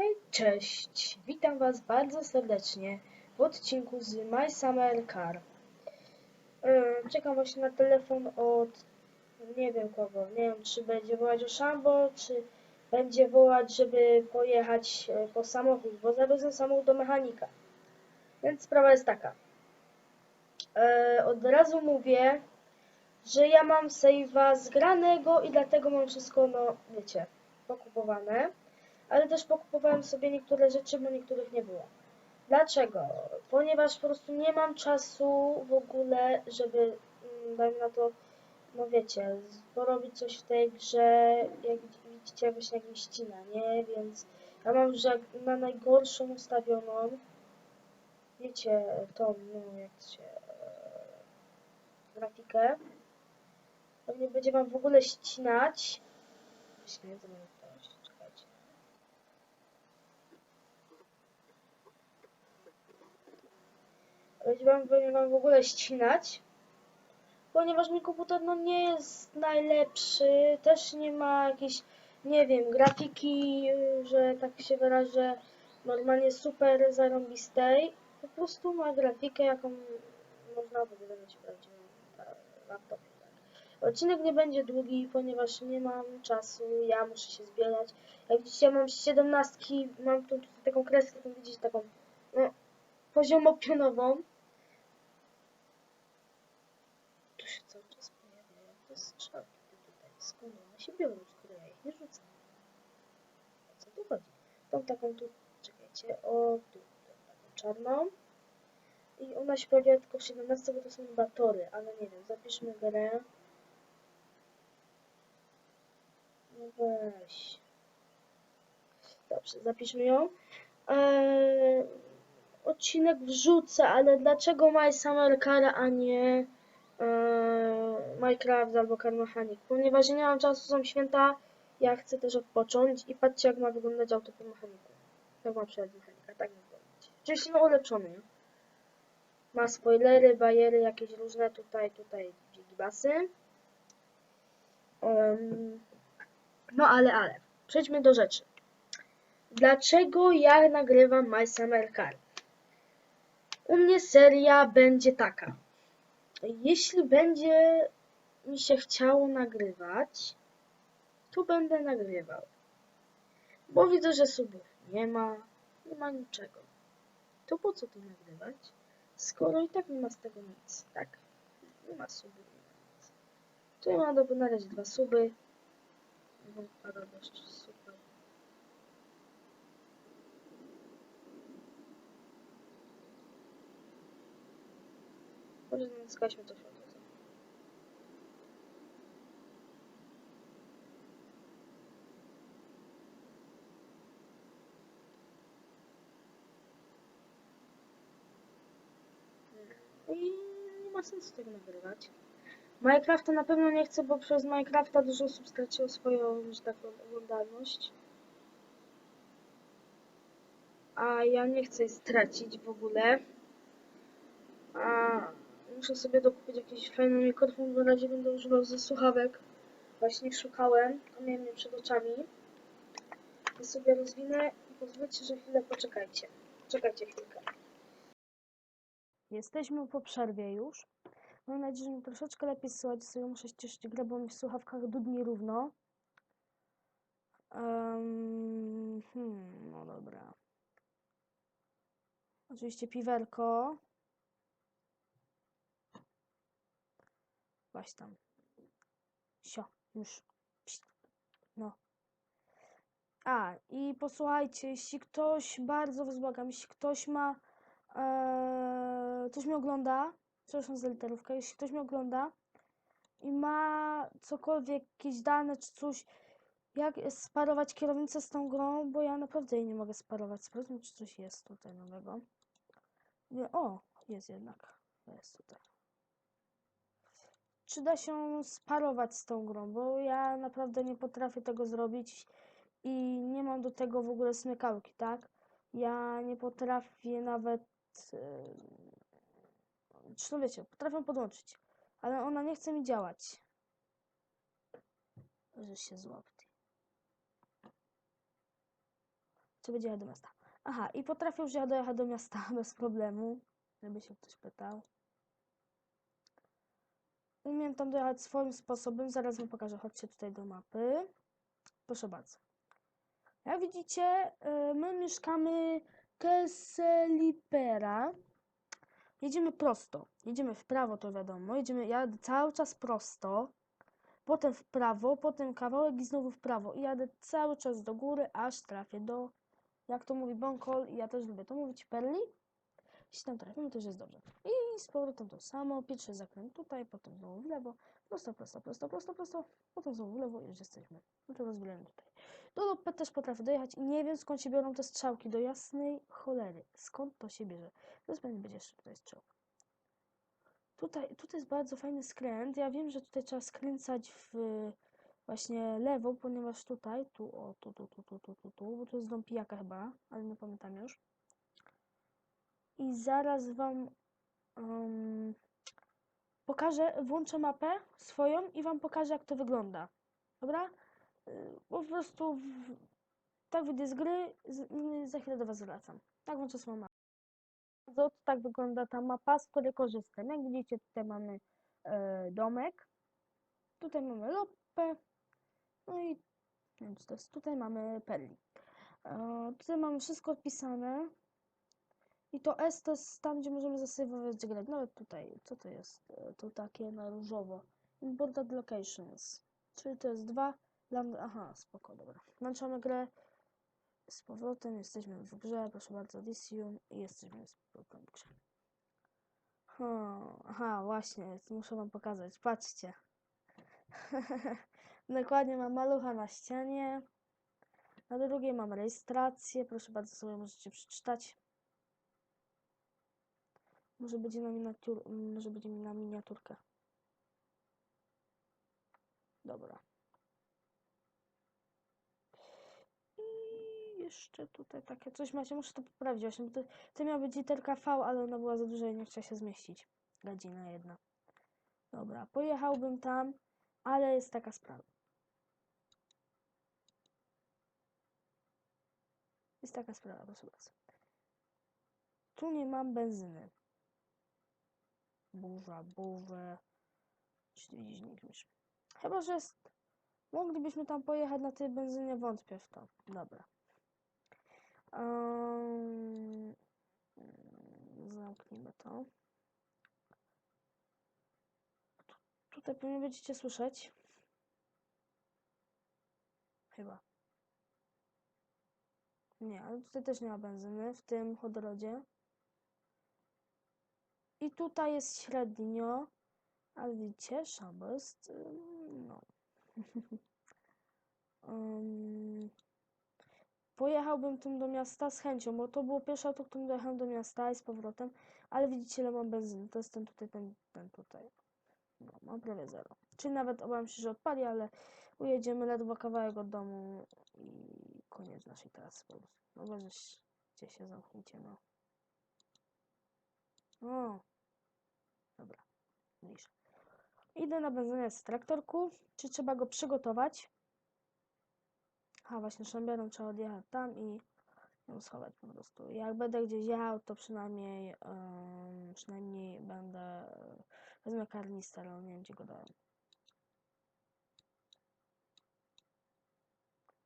Hej, cześć! Witam Was bardzo serdecznie w odcinku z My Summer Car. Yy, Czekam właśnie na telefon od nie wiem kogo. Nie wiem, czy będzie wołać o Szambo, czy będzie wołać, żeby pojechać e, po samochód, bo zawiozę samochód do mechanika. Więc sprawa jest taka. E, Od razu mówię, że ja mam save'a zgranego i dlatego mam wszystko, no wiecie, pokupowane ale też pokupowałem sobie niektóre rzeczy, bo niektórych nie było. Dlaczego? Ponieważ po prostu nie mam czasu w ogóle, żeby, mm, dajmy na to, no wiecie, porobić coś w tej grze, jak widzicie, właśnie jak mi ścina, nie? Więc ja mam jak na najgorszą ustawioną, wiecie, tą, no jak się, e, grafikę. Pewnie będzie wam w ogóle ścinać. Właśnie, zamiast to, czekajcie. będzie wam, będzie wam w ogóle ścinać, ponieważ mój komputer no nie jest najlepszy, też nie ma jakiejś, nie wiem, grafiki, że tak się wyrażę, normalnie super zarąbistej, po prostu ma grafikę, jaką można by mieć w prawdziwym e, laptopie. Tak. Odcinek nie będzie długi, ponieważ nie mam czasu, ja muszę się zbierać. Jak widzicie, ja mam 17, mam tu, tu taką kreskę, tu widzicie taką, no, poziomopionową. Tu się cały czas pojawiają te strzałki tutaj. Skąd one się biorą, skoro ja ich nie rzucam? O co tu chodzi? Tą taką tu, czekajcie, o tu, tą taką czarną. I ona się pojawia tylko w 17, bo to są batory, ale nie wiem, zapiszmy grę. No weź. Dobrze, zapiszmy ją. Eee, odcinek wrzucę, ale dlaczego My Summer Car, a nie Minecraft albo Car Mechanic? Ponieważ nie mam czasu, są święta, ja chcę też odpocząć i patrzcie jak ma wyglądać auto po mechaniku. Jak ma przejechać mechanika, tak ma wyglądać. Oczywiście no ulepszony? Ma spoilery, bajery, jakieś różne tutaj, tutaj gigibasy. Em, no ale, ale, przejdźmy do rzeczy. Dlaczego ja nagrywam My Summer Car? U mnie seria będzie taka. Jeśli będzie mi się chciało nagrywać, to będę nagrywał. Bo widzę, że subów nie ma, nie ma niczego. To po co to nagrywać? Skoro i tak nie ma z tego nic, tak? Nie ma subów, nie ma nic. Tu ja mam na razie dwa suby. No, radość, super. Może naciskaliśmy to światło. I nie ma sensu tego nagrywać. Minecrafta na pewno nie chcę, bo przez Minecrafta dużo osób straciło swoją, że tak oglądalność. A ja nie chcę stracić w ogóle. Muszę sobie dokupić jakiś fajny mikrofon, bo na razie będę używał ze słuchawek. Właśnie szukałem, a miałem je przed oczami. I sobie rozwinę i pozwólcie, że chwilę poczekajcie. Czekajcie chwilkę. Jesteśmy po przerwie już. Mam nadzieję, że mi troszeczkę lepiej słychać, sobie muszę ścieżyć grę, bo mi w słuchawkach dudni równo. Um, hmm, no dobra. Oczywiście piwerko. Właśnie tam. Sio, już. No. A, i posłuchajcie, jeśli ktoś, bardzo was błagam, jeśli ktoś ma, e, ktoś mnie ogląda, przepraszam za literówkę, jeśli ktoś mnie ogląda i ma cokolwiek, jakieś dane czy coś, jak sparować kierownicę z tą grą, bo ja naprawdę jej nie mogę sparować. Sprawdźmy, czy coś jest tutaj nowego. O, jest jednak. Jest tutaj. Czy da się sparować z tą grą, bo ja naprawdę nie potrafię tego zrobić i nie mam do tego w ogóle smykałki, tak? Ja nie potrafię nawet... Yy, wiecie, potrafię podłączyć, ale ona nie chce mi działać. Że się złapie. Czy będzie jechać do miasta? Aha, i potrafię już ja dojechać do miasta bez problemu, żeby się ktoś pytał. Umiem tam dojechać swoim sposobem, zaraz wam pokażę. Chodźcie tutaj do mapy. Proszę bardzo. Jak widzicie, y, my mieszkamy Kesselipera. Jedziemy prosto. Jedziemy w prawo, to wiadomo. Jedziemy, jadę cały czas prosto. Potem w prawo, potem kawałek i znowu w prawo. I jadę cały czas do góry, aż trafię do, jak to mówi Bonkol, i ja też lubię to mówić, Perli. Jeśli tam trafimy, to już jest dobrze. I z powrotem to samo. Pierwszy zakręt tutaj, potem znowu w lewo. Prosto, prosto, prosto, prosto, prosto. Potem znowu w lewo i już jesteśmy. No to rozwijamy tutaj. Do Lopet też potrafię dojechać i nie wiem skąd się biorą te strzałki. Do jasnej cholery. Skąd to się bierze? Zaraz będzie jeszcze tutaj strzał. Tutaj, tutaj jest bardzo fajny skręt. Ja wiem, że tutaj trzeba skręcać w właśnie lewo, ponieważ tutaj, tu, o, tu, tu, tu, tu, tu, tu, tu, bo to jest dom pijaka chyba, ale nie pamiętam już. I zaraz wam em, pokażę, włączę mapę swoją i wam pokażę, jak to wygląda. Dobra? Y, Po prostu w, tak wyjdę z gry, z, y, za chwilę do was wracam. Tak włączę swoją mapę. To tak wygląda ta mapa, z której korzystam. Jak widzicie, tutaj mamy e, domek, tutaj mamy lopę, no i nie wiem, co to jest, tutaj mamy perli. E, tutaj mamy wszystko odpisane. I to S to jest tam, gdzie możemy zasejwować grę. No tutaj, co to jest? E, To takie na różowo. Imported locations. Czyli to jest dwa. Land... Aha, spoko, dobra. Włączamy grę. Z powrotem jesteśmy w grze. Proszę bardzo, Elysium. I jesteśmy z powrotem w grze. Hmm, aha, właśnie, muszę wam pokazać. Patrzcie. Dokładnie mam malucha na ścianie. Na drugiej mam rejestrację. Proszę bardzo, sobie możecie przeczytać. Może będzie na miniatur... Może będzie na miniaturkę. Dobra. I jeszcze tutaj takie coś macie. Muszę to poprawić właśnie, bo to, to miała być literka V, ale ona była za duża i nie chciała się zmieścić. Godzina jedna. Dobra, pojechałbym tam, ale jest taka sprawa. Jest taka sprawa, proszę bardzo. Tu nie mam benzyny. Burza, burze. Śledziźnik już. Chyba, że jest... Moglibyśmy tam pojechać na tej benzynie, wątpię w to. Dobra. Um, zamknijmy to. Tu- Tutaj pewnie będziecie słyszeć. Chyba. Nie, ale tutaj też nie ma benzyny w tym chodorodzie. I tutaj jest średnio, ale widzicie, szambo jest, ym, no. Ym, pojechałbym tym do miasta z chęcią, bo to było pierwsze auto, którym dojechałem do miasta i z powrotem, ale widzicie, ile mam benzyny, to jest ten tutaj, ten, ten tutaj. No, mam prawie zero. Czyli nawet obawiam się, że odpali, ale ujedziemy ledwo kawałek od domu i koniec naszej trasy po prostu. No gdzie się zamknijcie, no. O, dobra, mniejsza. Idę na benzynę z traktorku. Czy trzeba go przygotować? A właśnie szambierą trzeba odjechać tam i ją schować po prostu. Jak będę gdzieś jechał, to przynajmniej em, przynajmniej będę wezmę karnister, ale nie wiem gdzie go dałem.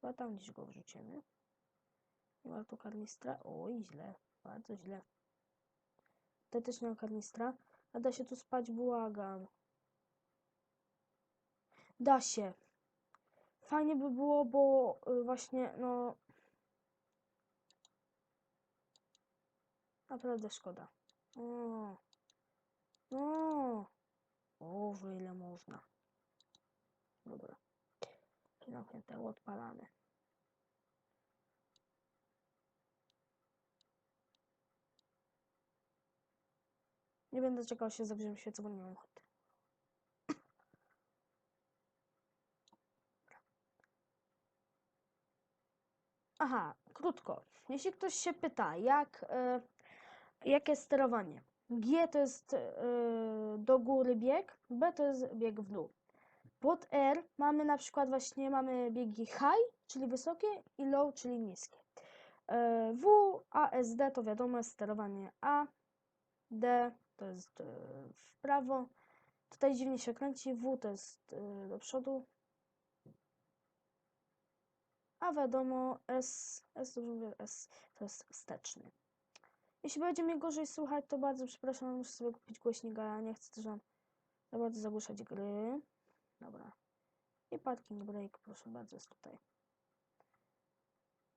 Chyba tam gdzieś go wrzucimy. Nie ma tu karnistra. Oj, źle. Bardzo źle. Tutaj też nie ma karnistra. A da się tu spać, błagam. Da się. Fajnie by było, bo y, właśnie, no... Naprawdę szkoda. O. O. O, ile można. Dobra. Zamknięte, odpalamy. Nie będę czekał się zabrzymy świecę, bo nie mam ochoty. Aha, krótko. Jeśli ktoś się pyta, jak, e, jakie jest sterowanie. G to jest e, do góry bieg, B to jest bieg w dół. Pod R mamy na przykład właśnie mamy biegi high, czyli wysokie i low, czyli niskie. E, W, A, S, D to wiadomo jest sterowanie A, D to jest e, w prawo. Tutaj dziwnie się kręci, W to jest e, do przodu. A wiadomo, S, S, S to jest wsteczny. Jeśli będzie mnie gorzej słuchać, to bardzo przepraszam, muszę sobie kupić głośnik, a nie chcę też za bardzo zagłuszać gry. Dobra. I parking break, proszę bardzo, jest tutaj.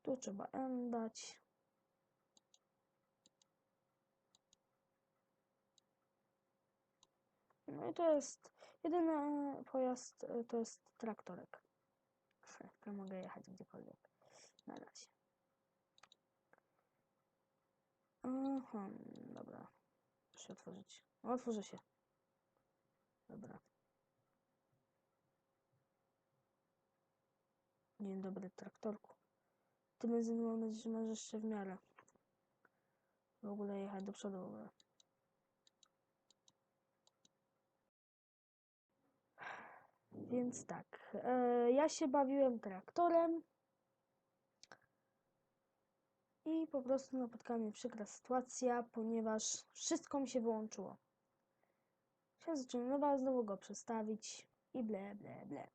Tu trzeba N dać. No i to jest jedyny pojazd, y, to jest traktorek. To mogę jechać gdziekolwiek. Na razie. Aha, dobra. Muszę otworzyć. Otworzy się. Dobra. Dzień dobry, traktorku. Ty benzyny mam nadzieję, że masz jeszcze w miarę. W ogóle jechać do przodu w ogóle. Więc tak, e, ja się bawiłem traktorem i po prostu napotkała mnie przykra sytuacja, ponieważ wszystko mi się wyłączyło. Się zaczynała znowu go przestawić i ble, ble, ble.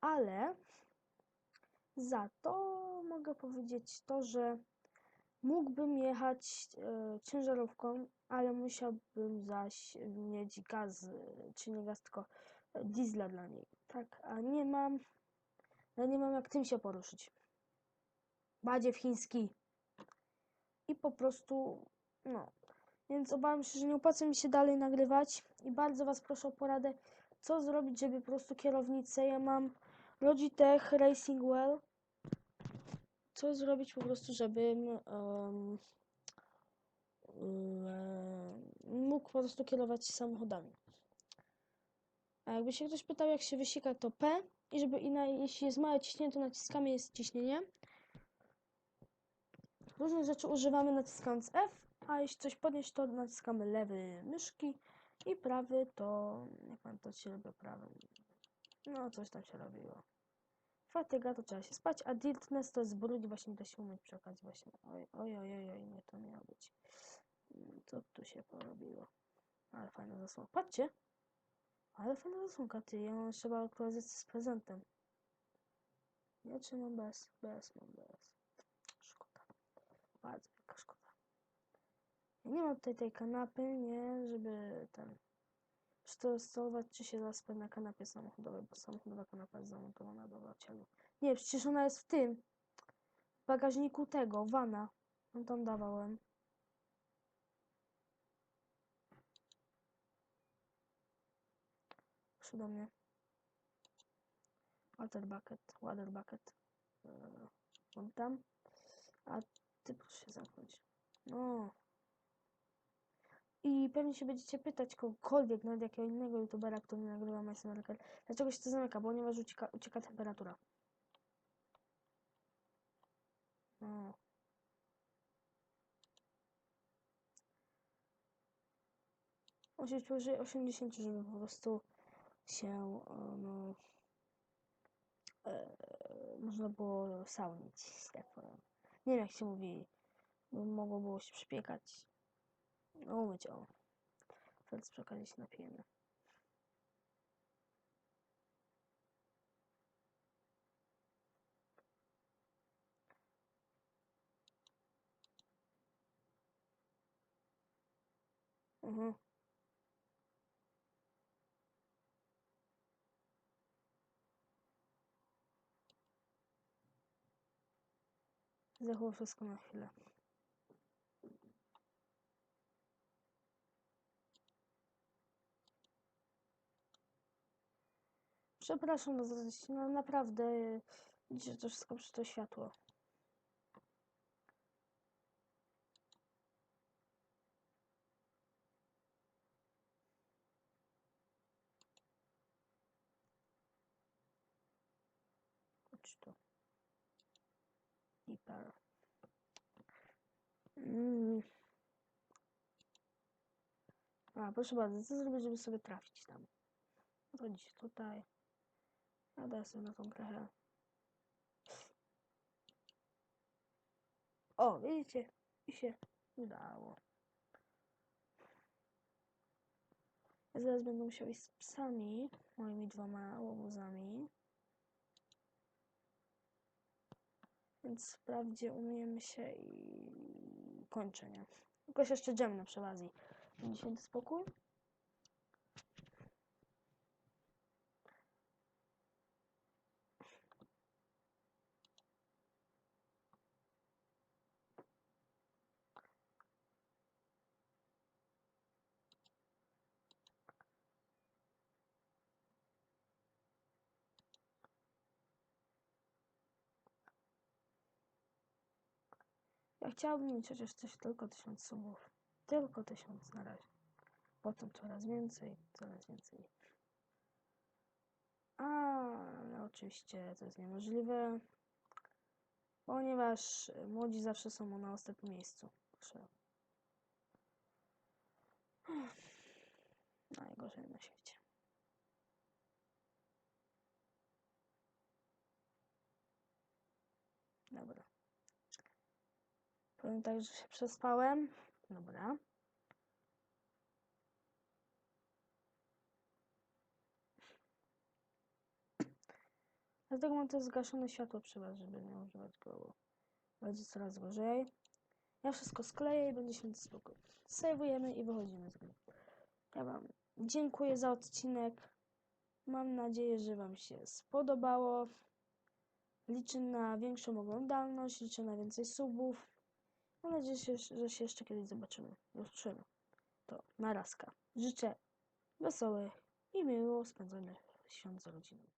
Ale za to mogę powiedzieć to, że mógłbym jechać e, ciężarówką, ale musiałbym zaś mieć gaz, czy nie gaz, tylko diesla dla niej. Tak, a nie mam, ja nie mam jak tym się poruszyć. Badziew chiński. I po prostu, no. Więc obawiam się, że nie opłaca mi się dalej nagrywać i bardzo Was proszę o poradę, co zrobić, żeby po prostu kierownicę, ja mam Logitech Racing Well, co zrobić po prostu, żebym em, mógł po prostu kierować samochodami. A jakby się ktoś pytał, jak się wysika, to P i żeby i na, jeśli jest małe ciśnienie, to naciskamy jest ciśnienie. Różne rzeczy używamy naciskając F, a jeśli coś podnieść, to naciskamy lewy myszki i prawy to, jak się robi prawym. No, coś tam się robiło. Fatyga to trzeba się spać, a dirtness to jest właśnie da się umyć przy okazji właśnie. Oj, oj, oj, oj, oj nie to miało być. Mm, Co tu się porobiło? Ale fajna zasłonka. Patrzcie! Ale fajna zasłonka, ty. Ja mam trzeba aktualizację z prezentem. Nie, czy mam bez? Bez, mam bez. Szkoda. Bardzo wielka szkoda. Ja nie mam tutaj tej kanapy, nie, żeby ten przetestować, czy się zaspę na kanapie samochodowej, bo samochodowa kanapa jest zamontowana do cielu. Nie, przecież ona jest w tym bagażniku tego, wana. On tam dawałem. Proszę do mnie. Water bucket, water bucket. Eee, tam. A ty proszę się zamknąć. No. I pewnie się będziecie pytać kogokolwiek, nawet jakiego innego youtubera, który nagrywa MySMRker, dlaczego się to zamyka, ponieważ ucieka, ucieka temperatura. No. Być powyżej 80, żeby po prostu się, e, no, e, można było saunić, tak powiem. Nie wiem jak się mówi, mogło było się przypiekać. Umyć, o. Wtedy przy okazji się napijemy. Mhm. Zachło wszystko na chwilę. Przepraszam bardzo, no naprawdę widzicie to wszystko przez to światło. Chodź tu. Para. Mm. A, proszę bardzo, co zrobić, żeby sobie trafić tam? Chodzić tutaj. A daj sobie na tą krechę. O, widzicie? I się udało. Ja zaraz będę musiał iść z psami, moimi dwoma łobuzami. Więc wprawdzie umiemy się i kończę, nie? Tylko jeszcze dżemno przy okazji. Spokój? Chciałbym mieć chociaż coś tylko tysiąc subów. Tylko tysiąc na razie. Potem coraz więcej, coraz więcej. Ale oczywiście to jest niemożliwe, ponieważ młodzi zawsze są na ostatnim miejscu. Także... Najgorzej na świecie. Dobra. Powiem tak, że się przespałem. Dobra. Dlatego mam też zgaszone światło przy was, żeby nie używać go, będzie coraz gorzej. Ja wszystko skleję i będzie święty spokój. Sejwujemy i wychodzimy z gry. Ja wam dziękuję za odcinek. Mam nadzieję, że wam się spodobało. Liczę na większą oglądalność, liczę na więcej subów. Mam nadzieję, że się, jeszcze kiedyś zobaczymy. Zobaczymy. To narazka. Życzę wesołych i miło spędzonych świąt z rodziną.